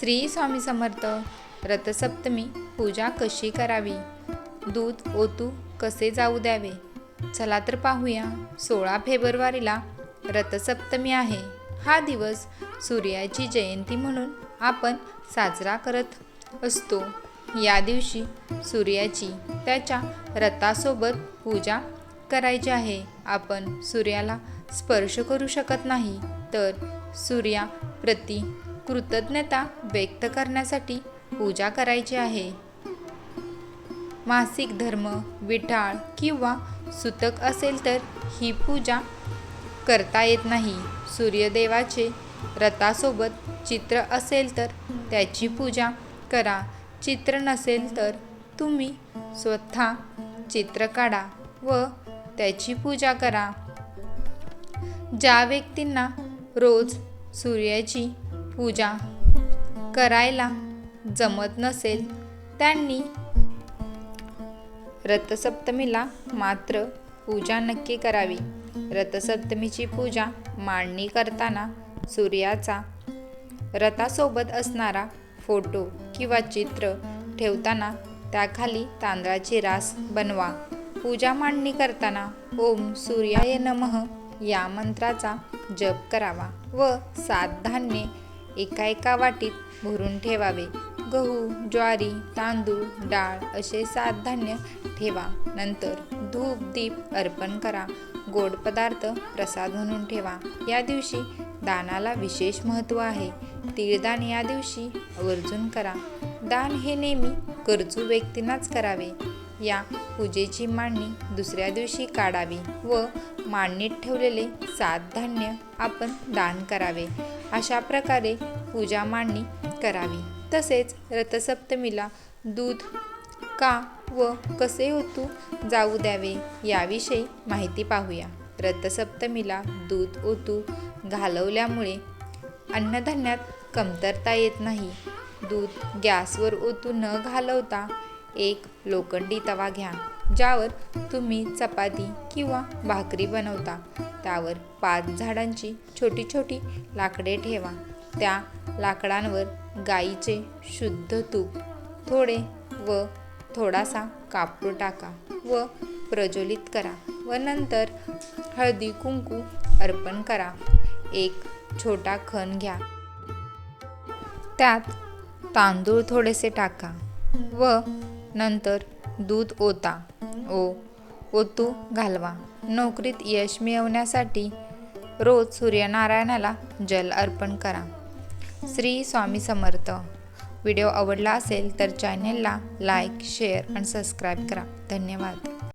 श्री स्वामी समर्थ. रथसप्तमी पूजा कशी करावी? दूध ओतू कसे जाऊ द्यावे? चला तर पाहूया. सोळा फेब्रुवारीला रथसप्तमी आहे. हा दिवस सूर्याची जयंती म्हणून आपण साजरा करत असतो. या दिवशी सूर्याची त्याच्या रथासोबत पूजा करायची आहे. आपण सूर्याला स्पर्श करू शकत नाही तर सूर्याप्रती कृतज्ञता व्यक्त करण्यासाठी पूजा करायची आहे. मासिक धर्म विठाळ किंवा सुतक असेल तर ही पूजा करता येत नाही. सूर्यदेवाचे रथासोबत चित्र असेल तर त्याची पूजा करा. चित्र नसेल तर तुम्ही स्वतः चित्र काढा व त्याची पूजा करा. ज्या व्यक्तींना रोज सूर्याची पूजा करायला जमत नसेल त्यांनी रथसप्तमीला मात्र पूजा नक्की करावी. रथसप्तमीची पूजा मांडणी करताना सूर्याचा रथासोबत असणारा फोटो किंवा चित्र ठेवताना त्याखाली तांदळाची रास बनवा. पूजा मांडणी करताना ओम सूर्याय नमः या मंत्राचा जप करावा व सात धान्ये एका एका वाटीत भरून ठेवावे. गहू ज्वारी तांदूळ डाळ असे सात धान्य ठेवा. नंतर धूप दीप अर्पण करा. गोड पदार्थ प्रसाद म्हणून ठेवा. या दिवशी दानाला विशेष महत्त्व आहे. तीळदान या दिवशी आवर्जून करा. दान हे नेहमी गरजू व्यक्तींनाच करावे. या पूजेची मांडणी दुसऱ्या दिवशी काढावी व मांडणीत ठेवलेले सात धान्य आपण दान करावे. अशा प्रकारे पूजा मांडणी करावी. तसेच रथसप्तमीला दूध का व कसे होतू जाऊ द्यावे याविषयी माहिती पाहूया. रथसप्तमीला दूध ओतू घालवल्यामुळे अन्नधान्यात कमतरता येत नाही. दूध गॅसवर ओतू न घालवता एक लोखंडी तवा घ्या ज्यावर तुम्ही चपाती किंवा भाकरी बनवता. त्यावर पाच झाडांची छोटी छोटी लाकडे ठेवा. त्या लाकडांवर गाईचे शुद्ध तूप. थोडे व थोडासा कापूर टाका व प्रज्वलित करा व नंतर हळदी कुंकू अर्पण करा. एक छोटा खण घ्या. त्यात तांदूळ थोडेसे टाका व नंतर दूध ओता. ओ ओतू घालवा. नोकरीत यश मिळवण्यासाठी रोज सूर्यनारायणाला जल अर्पण करा. श्री स्वामी समर्थ. व्हिडिओ आवडला असेल तर चॅनेलला लाईक शेअर आणि सबस्क्राईब करा. धन्यवाद.